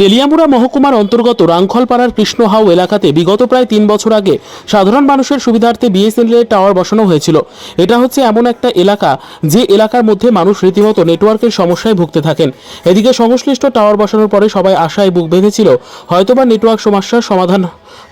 তেলিয়ামুড়া মহকুমার অন্তর্গত রাংখলপাড়ার কৃষ্ণহাউ এলাকাতে বিগত প্রায় তিন বছর আগে সাধারণ মানুষের সুবিধার্থে বিএসএনএল এর টাওয়ার বসানো হয়েছিল। এটা হচ্ছে এমন একটা এলাকা যে এলাকার মধ্যে মানুষ রীতিমতো নেটওয়ার্কের সমস্যায় ভুগতে থাকেন। এদিকে সংশ্লিষ্ট টাওয়ার বসানোর পরে সবাই আশায় বুক বেঁধেছিল, হয়তোবা নেটওয়ার্ক সমস্যার সমাধান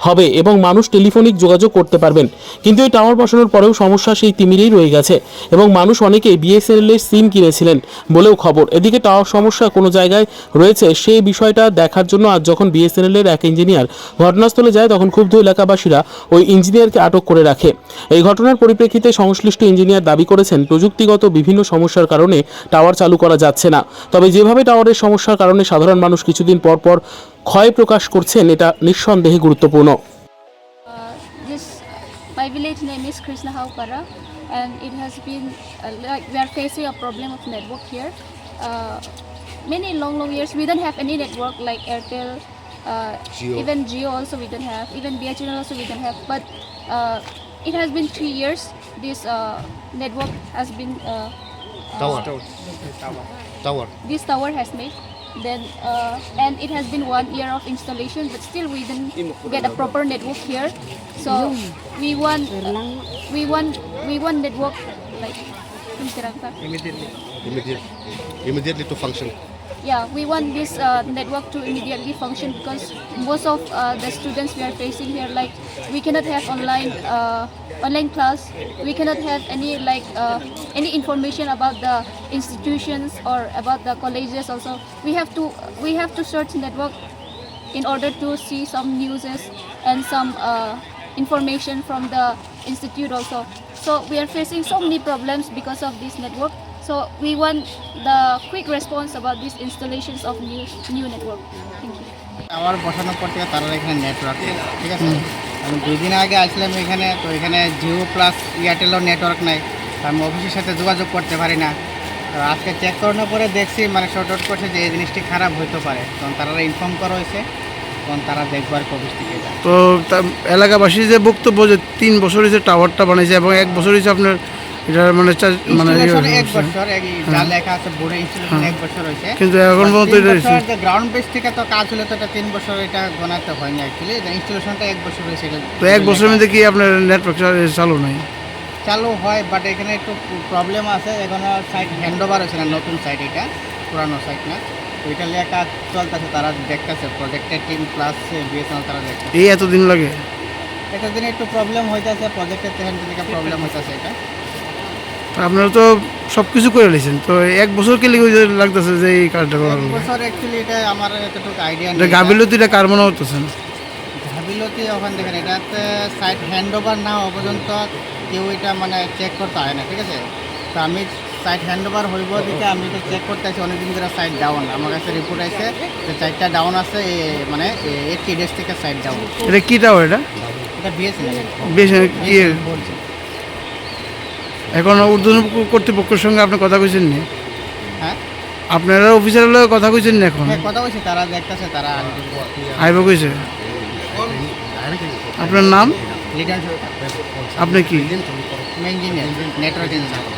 হবে এবং মানুষ টেলিফোনিক যোগাযোগ করতে পারবেন। কিন্তু এই টাওয়ার বসানোর পরেও সমস্যা সেই তিমিরেই রয়ে গেছে এবং মানুষ অনেকেই বিএসএনএল এর সিম কিনেছিলেন বলেও খবর। এদিকে টাওয়ার সমস্যা কোনো জায়গায় রয়েছে সেই বিষয়টা দেখার জন্য আজ যখন বিএসএনএল এর এক ইঞ্জিনিয়ার ঘটনাস্থলে যায়, তখন ক্ষুব্ধ এলাকাবাসীরা ওই ইঞ্জিনিয়ারকে আটক করে রাখে। এই ঘটনার পরিপ্রেক্ষিতে সংশ্লিষ্ট ইঞ্জিনিয়ার দাবি করেছেন, প্রযুক্তিগত বিভিন্ন সমস্যার কারণে টাওয়ার চালু করা যাচ্ছে না। তবে যেভাবে টাওয়ারের সমস্যার কারণে সাধারণ মানুষ কিছুদিন পর পর ক্ষয় প্রকাশ করছেন এটা নিঃসন্দেহে গুরুত্বপূর্ণ Uh, this my village name is Krishna Haupara and it has been uh, like we are facing a problem of network here. Uh, many long long years we don't have any network like Airtel, uh, even Geo also we don't have, even BHNL also we don't have. But uh, it has been three years. This uh, network has been uh, Tower. Tower. this tower has made then uh, and it has been one year of installation but still we didn't get a proper network here so we want we want we want network like Immediately. Immediate. Immediately to function. Yeah we want this uh, network to immediately function because most of uh, the students we are facing here like we cannot have online uh, online class. We cannot have any like uh, any information about the institutions or about the colleges also. We have to we have to search network in order to see some newses and some uh, information from the institute also. So we are facing so many problems because of this network so we want the quick response about these installations of new new network. Thank you. Tower বসানোর পর থেকে তারা এখানে network ঠিক আছে? আমি দুই দিন আগে আসলাম এখানে তো এখানে জিও প্লাস এয়ারটেলও নেটওয়ার্ক নাই। আমি অফিসের সাথে যোগাযোগ করতে পারি না। তো আজকে চেক করানোর পরে দেখছি মানে শর্ট আউট করছে যে এই জিনিসটি খারাপ হইতে পারে। তখন তারা ইনফর্ম করা হয়েছে তখন তারা দেখবার অফিস থেকে তো এলাকাবাসীর যে বক্তব্য যে তিন বছর হয়েছে টাওয়ারটা বানিয়েছে এবং এক বছর হয়েছে আপনার এটা মানে মানে ইয়ে এক বছর যা লেখা আছে বোর্ডে ইনস্টলেশন এক বছর হয়েছে। কিন্তু এখন পর্যন্ত এটা গ্রাউন্ড বেস থেকে তো কাজ হলে তো এটা তিন বছর এটা গোনাতে হয়নি অ্যাকচুয়ালি ইনস্টলেশনটা এক বছর হয়েছে তো এক বছরের মধ্যে কি আপনার নেটওয়ার্ক চালু নাই? চালু হয় বাট এখানে একটু প্রবলেম আছে। এখনও সাইট হ্যান্ড ওভার হয়েছে না নতুন সাইট এটা পুরানো সাইট না। এটা নিয়ে কাজ চলতেছে তারা দেখতেছে প্রজেক্টের টিম প্লাস বিএসএনএল তারা দেখতেছে। এই এতদিন লাগে? এটা দিনে একটু প্রবলেম হইতেছে প্রজেক্টের থেকে থেকে প্রবলেম হইতেছে এটা। আপনারা তো সব কিছু করে নিয়েছেন তো এক বছর কে লিগে লাগতেছে যে এই কাজটা করার? বছর অ্যাকচুয়ালি এটা আমার এতটুকু আইডিয়া এটা নেই। গাবিলতি এটা কার মনে হতেছেন গাফিলতি ওখান দেখেন এটাতে সাইট হ্যান্ড ওভার না পর্যন্ত কেউ এটা মানে চেক করতে হয় না ঠিক আছে? তো আমি সাইট হ্যান্ড ওভার হইব দিকে আমি তো চেক করতে আছি অনেকদিন ধরে সাইট ডাউন আমার কাছে রিপোর্ট আছে যে সাইটটা ডাউন আছে মানে এইটটি ডেজ থেকে সাইট ডাউন এটা কি টাওয়ার এটা? এটা বিএসএনএল বেশ কি? এখন ঊর্ধ্বতন কর্তৃপক্ষের সঙ্গে আপনি কথা কইছেন নি হ্যাঁ? আপনারা অফিসারের লগে কথা কইছেন না এখন? হ্যাঁ কথা কইছে তারা দেখতাছে তারা আইব কইছে? আপনার নাম? আপনি কি? Network engineer